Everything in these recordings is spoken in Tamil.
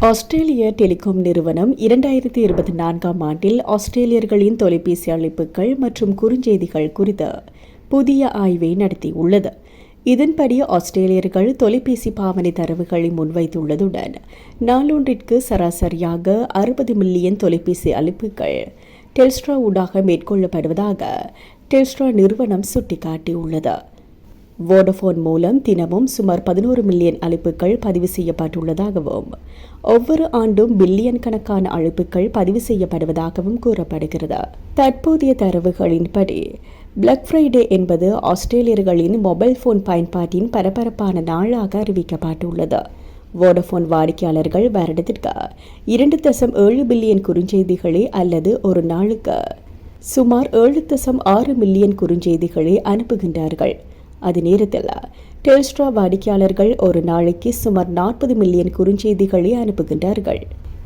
ஆஸ்திரேலிய டெலிகாம் நிறுவனம் இரண்டாயிரத்தி இருபத்தி நான்காம் ஆண்டில் ஆஸ்திரேலியர்களின் தொலைபேசி அழைப்புகள் மற்றும் குறுஞ்செய்திகள் குறித்த புதிய ஆய்வை நடத்தியுள்ளது. இதன்படி ஆஸ்திரேலியர்கள் தொலைபேசி பாவனை தரவுகளை முன்வைத்துள்ளதுடன் நாளொன்றிற்கு சராசரியாக அறுபது மில்லியன் தொலைபேசி அழைப்புகள் டெல்ஸ்ட்ரா ஊடாக மேற்கொள்ளப்படுவதாக டெல்ஸ்ட்ரா நிறுவனம் சுட்டிக்காட்டியுள்ளது. வோடஃபோன் மூலம் தினமும் சுமார் பதினோரு மில்லியன் அழைப்புகள் பதிவு செய்யப்பட்டுள்ளதாகவும் ஒவ்வொரு ஆண்டும் பில்லியன் கணக்கான அழைப்புகள் பதிவு செய்யப்படுவதாகவும் கூறப்படுகிறது. தற்போதைய தரவுகளின்படி பிளாக் ஃப்ரைடே என்பது ஆஸ்திரேலியர்களின் மொபைல் போன் பயன்பாட்டின் பரபரப்பான நாளாக அறிவிக்கப்பட்டுள்ளது. வோடஃபோன் வாடிக்கையாளர்கள் வருடத்திற்கு இரண்டு தசம் ஏழு பில்லியன் குறுஞ்செய்திகளை அல்லது ஒரு நாளுக்கு சுமார் ஏழு தசம் ஆறு மில்லியன் குறுஞ்செய்திகளை அனுப்புகின்றார்கள். அதே நேரத்தில் டெல்ஸ்ட்ரா வாடிக்கையாளர்கள் ஒரு நாளைக்கு சுமார் நாற்பது மில்லியன் குறுஞ்செய்திகளை அனுப்புகின்றார்கள்.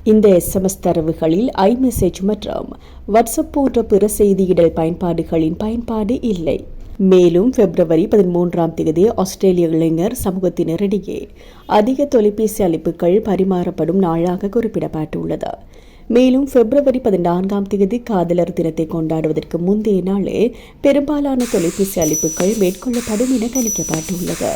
இந்த எஸ்எம்எஸ் தரவுகளில் ஐமெசேஜ் மற்றும் வாட்ஸ்அப் போன்ற பிற செய்தியிடல் பயன்பாடுகளின் பயன்பாடு இல்லை. மேலும் பிப்ரவரி பதிமூன்றாம் தேதி ஆஸ்திரேலிய இளைஞர் சமூகத்தினரிடையே அதிக தொலைபேசி அழைப்புகள் பரிமாறப்படும் நாளாக குறிப்பிடப்பட்டுள்ளது. மேலும் பிப்ரவரி பதினான்காம் தேதி காதலர் தினத்தை கொண்டாடுவதற்கு முந்தைய நாளே பெரும்பாலான தொலைபேசி அழைப்புகள் மேற்கொள்ளப்படும் என கணிக்கப்பட்டுள்ளது.